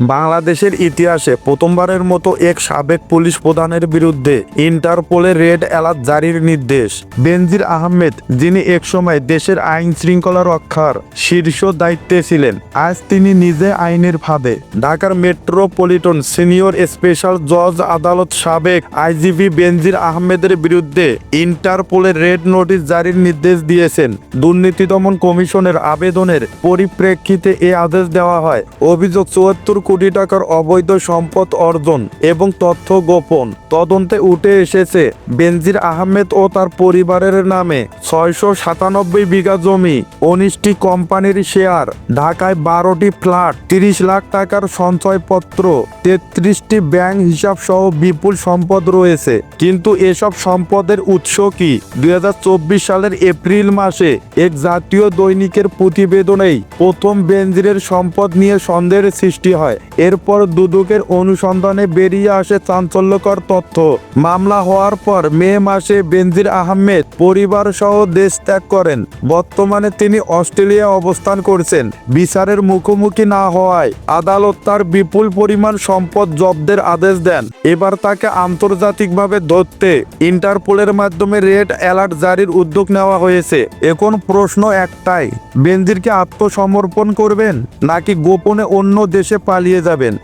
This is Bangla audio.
বাংলাদেশের ইতিহাসে প্রথমবারের মতো এক সাবেক পুলিশ প্রধানের বিরুদ্ধে ইন্টারপোলের রেড অ্যালার্ট জারির নির্দেশ। বেনজির আহমেদ, যিনি একসময় দেশের আইন শৃঙ্খলা রক্ষার শীর্ষ দায়িত্বে ছিলেন, আজ তিনি নিজে আইনের ফাঁদে। ঢাকার মেট্রোপলিটন সিনিয়র স্পেশাল জজ আদালত সাবেক আইজিপি বেনজির আহমেদের বিরুদ্ধে ইন্টারপোলের রেড নোটিশ জারির নির্দেশ দিয়েছেন। দুর্নীতি দমন কমিশনের আবেদনের পরিপ্রেক্ষিতে এ আদেশ দেওয়া হয়। অভিযোগ চুয়াত্তর কোটি টাকার অবৈধ সম্পদ অর্জন এবং তথ্য গোপন তদন্তে উঠে এসেছে বেনজির আহমেদ ও তার পরিবারের নামে ছয়শো সাতানব্বই বিঘা জমি উনিশটি কোম্পানির শেয়ার। ঢাকায় বারোটি ফ্ল্যাট, তিরিশ লাখ টাকার সঞ্চয়পত্র, তেত্রিশটি ব্যাংক হিসাব সহ বিপুল সম্পদ রয়েছে। কিন্তু এসব সম্পদের উৎস কি? দুই হাজার চব্বিশ সালের এপ্রিল মাসে এক জাতীয় দৈনিকের প্রতিবেদনেই প্রথম বেনজিরের সম্পদ নিয়ে সন্দেহের সৃষ্টি হয়। এরপর দুদকের অনুসন্ধানে বেরিয়ে আসে চাঞ্চল্যকর তথ্য। মামলা হওয়ার পর মে মাসে বেনজির আহমেদ পরিবার সহ দেশ ত্যাগ করেন। বর্তমানে তিনি অস্ট্রেলিয়া অবস্থান করছেন। বিচারের মুখোমুখি না হওয়ায় আদালত তার বিপুল পরিমাণ সম্পদ জব্দের আদেশ দেন। এবার তাকে আন্তর্জাতিকভাবে ধরতে ইন্টারপোলের মাধ্যমে রেড অ্যালার্ট জারির উদ্যোগ নেওয়া হয়েছে। এখন প্রশ্ন একটাই, বেনজিরকে আত্মসমর্পণ করবেন নাকি গোপনে অন্য দেশে পালিয়ে যাবেন।